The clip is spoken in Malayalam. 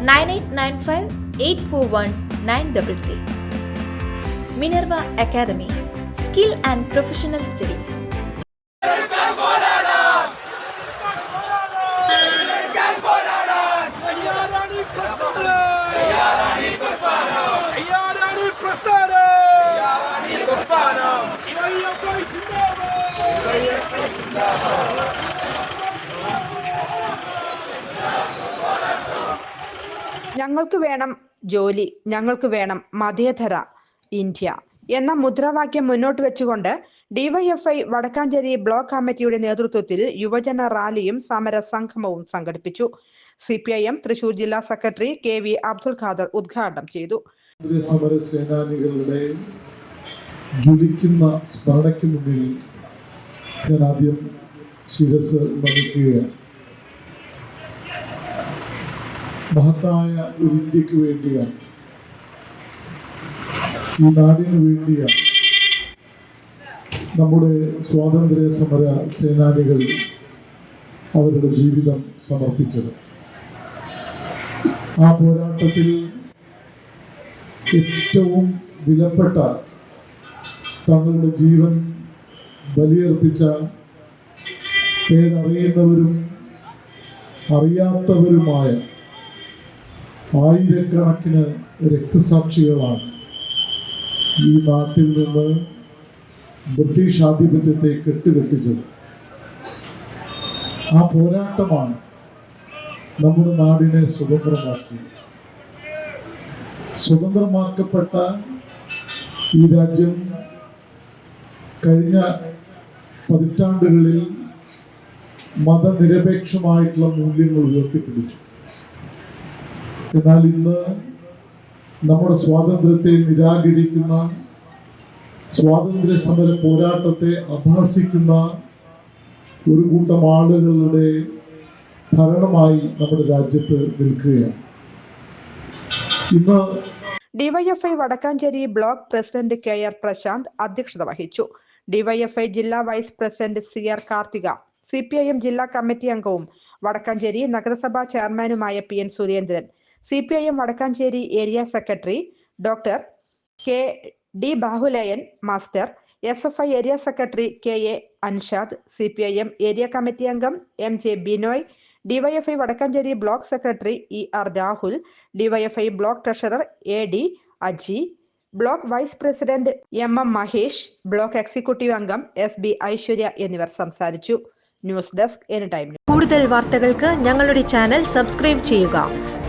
9895-841-933. Minerva Academy, Skill and Professional Studies. Yeah. ഞങ്ങൾക്ക് വേണം ജോലി ഞങ്ങൾക്ക് വേണം മതേതര ഇന്ത്യ എന്ന മുദ്രാവാക്യം മുന്നോട്ട് വെച്ചുകൊണ്ട് ഡിവൈഎഫ്ഐ വടക്കാഞ്ചേരി ബ്ലോക്ക് കമ്മിറ്റിയുടെ നേതൃത്വത്തിൽ യുവജന റാലിയും സമര സംഗമവും സംഘടിപ്പിച്ചു. C P I M Thrissur ജില്ലാ secretary K V Abdul Khader ഉദ്ഘാടനം ചെയ്തു. സമര സേനാനികളുടെ ജ്വലിക്കുന്ന സ്മരണയ്ക്ക് മുന്നിൽ ഞാൻ ആദ്യം ശിരസ് നമിക്കുകയാണ് മഹത്തായ ഒരു ഇന്ത്യയ്ക്ക് വേണ്ടിയാണ്. ഈ നാടിന് വേണ്ടിയാണ് നമ്മുടെ സ്വാതന്ത്ര്യ സമര സേനാനികൾ അവരുടെ ജീവിതം സമർപ്പിച്ചത്. ആ പോരാട്ടത്തിൽ ഏറ്റവും വിലപ്പെട്ട തങ്ങളുടെ ജീവൻ ബലിയർപ്പിച്ച പേരറിയുന്നവരും അറിയാത്തവരുമായ ആയിരക്കണക്കിന് രക്തസാക്ഷികളാണ് ഈ നാട്ടിൽ നിന്ന് ബ്രിട്ടീഷ് ആധിപത്യത്തെ കെട്ടുകെട്ടിച്ചത്. ആ പോരാട്ടമാണ് നമ്മുടെ നാടിനെ സ്വതന്ത്രമാക്കിയത്. സ്വതന്ത്രമാക്കപ്പെട്ട ഈ രാജ്യം കഴിഞ്ഞ പതിറ്റാണ്ടുകളിൽ മതനിരപേക്ഷമായിട്ടുള്ള മൂല്യങ്ങൾ ഉയർത്തിപ്പിടിച്ചു. എന്നാൽ ഇന്ന് നമ്മുടെ സ്വാതന്ത്ര്യത്തെ നിരാകരിക്കുന്ന സ്വാതന്ത്ര്യ സമര പോരാട്ടത്തെ അഭാസിക്കുന്ന ഒരു കൂട്ടം ആളുകളുടെ ഭരണമായി നമ്മുടെ രാജ്യത്ത് നിൽക്കുകയാണ്. ഇന്ന് DYFI Vadakkanchery block president K R Prashanth അധ്യക്ഷത വഹിച്ചു. ഡിവൈഎഫ്ഐ ജില്ലാ vice president C R Karthika C P I M ജില്ലാ കമ്മിറ്റി അംഗവും വടക്കാഞ്ചേരി നഗരസഭാ ചെയർമാനുമായ P N Surendran C P I M Vadakkanchery area secretary doctor K D Bahuleyan master S F I area secretary K A Anshad C P I M area committee അംഗം M J Binoy DYFI Vadakkanchery block secretary E R Rahul DYFI block treasurer A D Aji block vice president M M Mahesh block executive അംഗം എസ് ബി ഐശ്വര്യ എന്നിവർ സംസാരിച്ചു. News desk any time. കൂടുതൽ വാർത്തകൾക്ക് ഞങ്ങളുടെ ചാനൽ സബ്സ്ക്രൈബ് ചെയ്യുക.